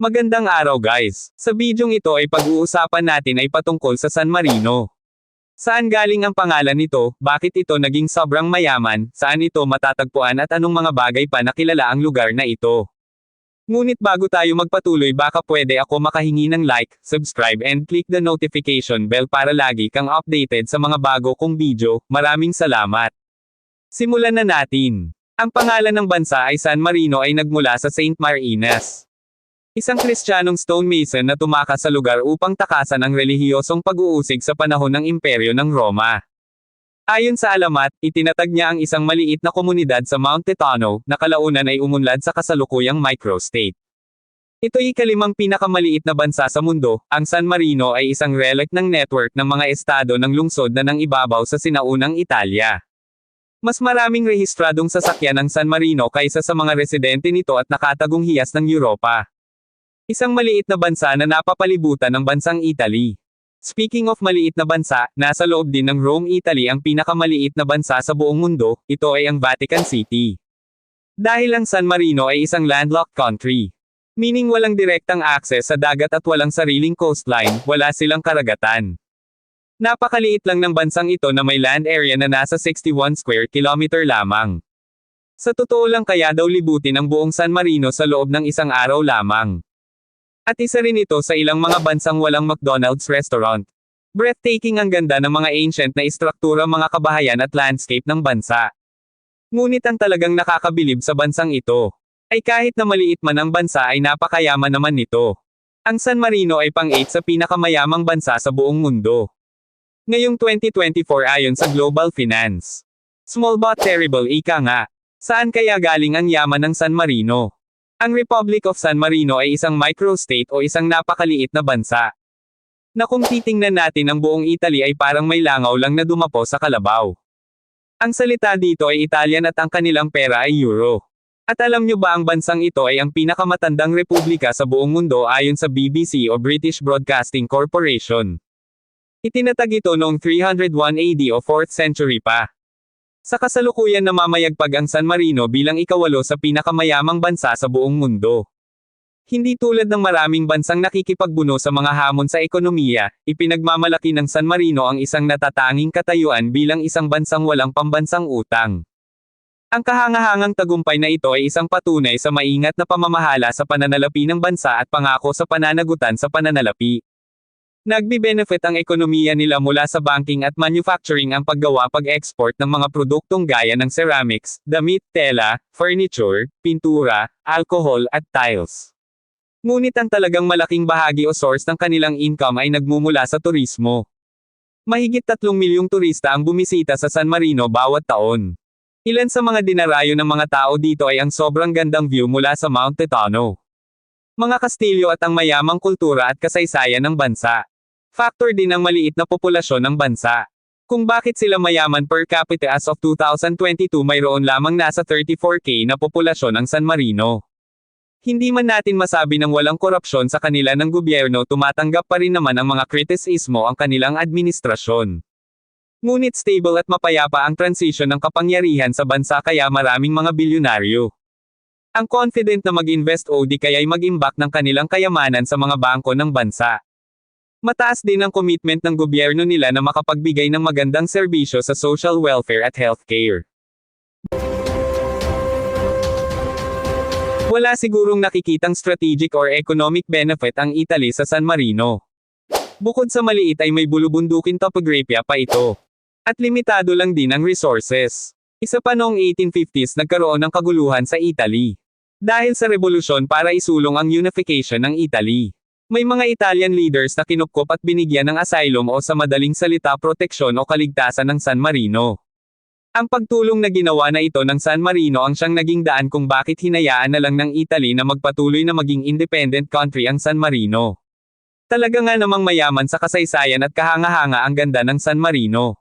Magandang araw guys. Sa bidyong ito ay pag-uusapan natin ay patungkol sa San Marino. Saan galing ang pangalan nito, bakit ito naging sobrang mayaman, saan ito matatagpuan at anong mga bagay pa na kilala ang lugar na ito. Ngunit bago tayo magpatuloy baka pwede ako makahingi ng like, subscribe and click the notification bell para lagi kang updated sa mga bago kong video, maraming salamat. Simulan na natin. Ang pangalan ng bansa ay San Marino ay nagmula sa Saint Marinas. Isang Kristiyanong stonemason na tumakas sa lugar upang takasan ang relihiyosong pag-uusig sa panahon ng imperyo ng Roma. Ayon sa alamat, itinatag niya ang isang maliit na komunidad sa Mount Tetano, na kalaunan ay umunlad sa kasalukuyang microstate. Ito'y ikalimang pinakamaliit na bansa sa mundo, ang San Marino ay isang relic ng network ng mga estado ng lungsod na nang ibabaw sa sinaunang Italia. Mas maraming rehistradong sasakyan ng San Marino kaysa sa mga residente nito at nakatagong hiyas ng Europa. Isang maliit na bansa na napapalibutan ng bansang Italy. Speaking of maliit na bansa, nasa loob din ng Rome, Italy ang pinakamaliit na bansa sa buong mundo, ito ay ang Vatican City. Dahil ang San Marino ay isang landlocked country. Meaning walang direktang access sa dagat at walang sariling coastline, wala silang karagatan. Napakaliit lang ng bansang ito na may land area na nasa 61 square kilometer lamang. Sa totoo lang kaya daw libutin ang buong San Marino sa loob ng isang araw lamang. At isa rin ito sa ilang mga bansang walang McDonald's restaurant. Breathtaking ang ganda ng mga ancient na istruktura mga kabahayan at landscape ng bansa. Ngunit ang talagang nakakabilib sa bansang ito, ay kahit na maliit man ang bansa ay napakayaman naman nito. Ang San Marino ay pang-8 sa pinakamayamang bansa sa buong mundo. Ngayong 2024 ayon sa Global Finance. Small but terrible ika nga. Saan kaya galing ang yaman ng San Marino? Ang Republic of San Marino ay isang microstate o isang napakaliit na bansa. Na kung titingnan natin ang buong Italy ay parang may langaw lang na dumapo sa kalabaw. Ang salita dito ay Italian at ang kanilang pera ay euro. At alam nyo ba ang bansang ito ay ang pinakamatandang republika sa buong mundo ayon sa BBC o British Broadcasting Corporation. Itinatag ito noong 301 AD o 4th century pa. Sa kasalukuyan namamayagpag ang San Marino bilang ikawalo sa pinakamayamang bansa sa buong mundo. Hindi tulad ng maraming bansang nakikipagbuno sa mga hamon sa ekonomiya, ipinagmamalaki ng San Marino ang isang natatanging katayuan bilang isang bansang walang pambansang utang. Ang kahangahangang tagumpay na ito ay isang patunay sa maingat na pamamahala sa pananalapi ng bansa at pangako sa pananagutan sa pananalapi. Nagbi-benefit ang ekonomiya nila mula sa banking at manufacturing ang paggawa pag-export ng mga produktong gaya ng ceramics, damit, tela, furniture, pintura, alcohol at tiles. Ngunit ang talagang malaking bahagi o source ng kanilang income ay nagmumula sa turismo. Mahigit 3 milyong turista ang bumisita sa San Marino bawat taon. Ilan sa mga dinarayo ng mga tao dito ay ang sobrang gandang view mula sa Mount Tetano. Mga kastilyo at ang mayamang kultura at kasaysayan ng bansa. Factor din ang maliit na populasyon ng bansa. Kung bakit sila mayaman per capita as of 2022 mayroon lamang nasa 34k na populasyon ang San Marino. Hindi man natin masabi ng walang korupsyon sa kanila ng gobyerno tumatanggap pa rin naman ang mga kritisismo ang kanilang administrasyon. Ngunit stable at mapayapa ang transition ng kapangyarihan sa bansa kaya maraming mga bilyonaryo. Ang confident na mag-invest o di kaya'y mag-imbak ng kanilang kayamanan sa mga bangko ng bansa. Mataas din ang commitment ng gobyerno nila na makapagbigay ng magandang serbisyo sa social welfare at healthcare. Wala sigurong nakikitang strategic or economic benefit ang Italy sa San Marino. Bukod sa maliit ay may bulubundukin topography pa ito. At limitado lang din ang resources. Isa pa noong 1850s nagkaroon ng kaguluhan sa Italy. Dahil sa revolusyon para isulong ang unification ng Italy. May mga Italian leaders na kinupkop at binigyan ng asylum o sa madaling salita proteksyon o kaligtasan ng San Marino. Ang pagtulong na ginawa na ito ng San Marino ang siyang naging daan kung bakit hinayaan na lang ng Italy na magpatuloy na maging independent country ang San Marino. Talaga nga namang mayaman sa kasaysayan at kahanga-hanga ang ganda ng San Marino.